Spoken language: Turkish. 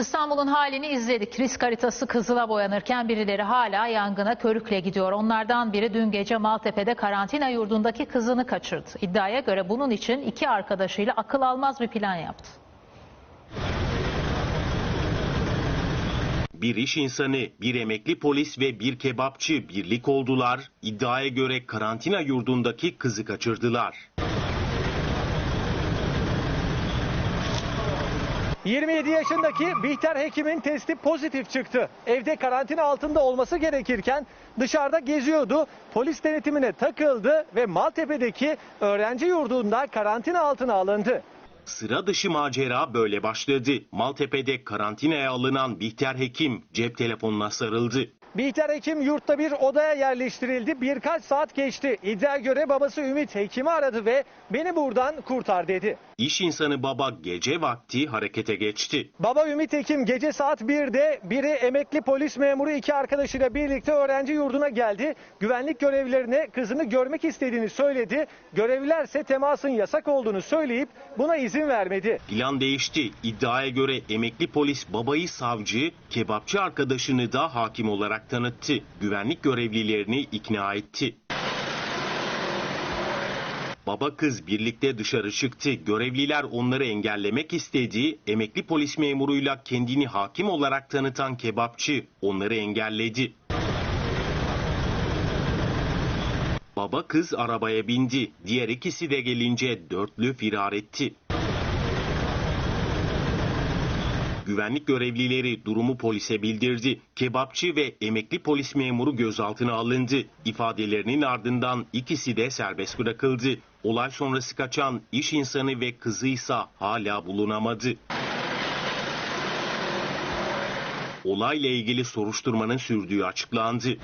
İstanbul'un halini izledik. Risk haritası kızıla boyanırken birileri hala yangına körükle gidiyor. Onlardan biri dün gece Maltepe'de karantina yurdundaki kızını kaçırdı. İddiaya göre bunun için iki arkadaşıyla akıl almaz bir plan yaptı. Bir iş insanı, bir emekli polis ve bir kebapçı birlik oldular. İddiaya göre karantina yurdundaki kızı kaçırdılar. 27 yaşındaki Bihter Hekim'in testi pozitif çıktı. Evde karantina altında olması gerekirken dışarıda geziyordu. Polis denetimine takıldı ve Maltepe'deki öğrenci yurdunda karantina altına alındı. Sıra dışı macera böyle başladı. Maltepe'de karantinaya alınan Bihter Hekim cep telefonuna sarıldı. Bihter Hekim yurtta bir odaya yerleştirildi. Birkaç saat geçti. İddiaya göre babası Ümit Hekim'i aradı ve beni buradan kurtar dedi. İş insanı baba gece vakti harekete geçti. Baba Ümit Hekim gece saat 1'de biri emekli polis memuru iki arkadaşıyla birlikte öğrenci yurduna geldi. Güvenlik görevlilerine kızını görmek istediğini söyledi. Görevlilerse temasın yasak olduğunu söyleyip buna izin vermedi. Plan değişti. İddiaya göre emekli polis babayı savcı, kebapçı arkadaşını da hakim olarak tanıttı. Güvenlik görevlilerini ikna etti. Baba kız birlikte dışarı çıktı. Görevliler onları engellemek istedi. Emekli polis memuruyla kendini hakim olarak tanıtan kebapçı onları engelledi. Baba kız arabaya bindi. Diğer ikisi de gelince dörtlü firar etti. Güvenlik görevlileri durumu polise bildirdi. Kebapçı ve emekli polis memuru gözaltına alındı. İfadelerinin ardından ikisi de serbest bırakıldı. Olay sonrası kaçan iş insanı ve kızıysa hala bulunamadı. Olayla ilgili soruşturmanın sürdüğü açıklandı.